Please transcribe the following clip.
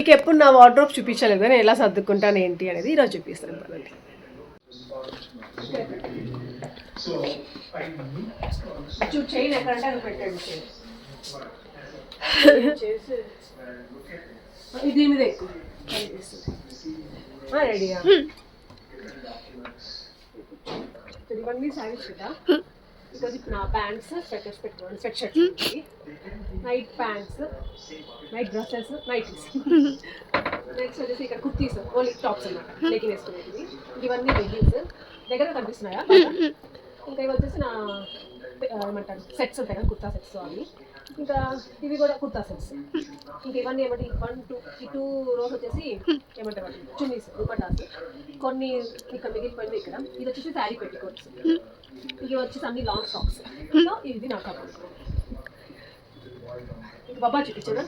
మీకు ఎప్పుడు నా వార్డ్రోబ్ చూపించలేదు నేను ఎలా సర్దుకుంటాను ఏంటి అనేది ఈరోజు చూపిస్తాను పదండి. ఇది మీద ఎక్కువ. రెడీగా ఇవన్నీ శారీస్ కదా బికాజ్ ఇప్పుడు నా ప్యాంట్స్ స్వెటర్స్ పెట్టుకోండి sweat shirts night pants night dresses nighties next వచ్చేసి ఇక్కడ కుర్తీస్ ఓన్లీ టాప్స్ అన్నమాట. లెగిన్ వేసుకునేది ఇవన్నీ లెగిన్స్ దగ్గర కనిపిస్తున్నాయా? ఇంకా ఇవి వచ్చేసి నా ఏమంటారు? సెట్స్ ఉంటాయి కదా కుర్తా సెట్స్ అవి. ఇంకా ఇవి కూడా కుర్తా సెట్స్ ఇంకా ఇవన్నీ ఏమంటే వన్ టూ ఈ టూ రోస్ వచ్చేసి ఏమంటారు చున్నీస్ దుపటాస్ కొన్ని ఇక్కడ మిగిలిపోయింది ఇక్కడ. ఇది వచ్చేసి శారీ పెట్టుకోవచ్చు ఇవి వచ్చేసి అన్ని లాంగ్ ఫ్రాక్స్ సో ఇది నాకు అప్పుడు बाबा चुकी चलो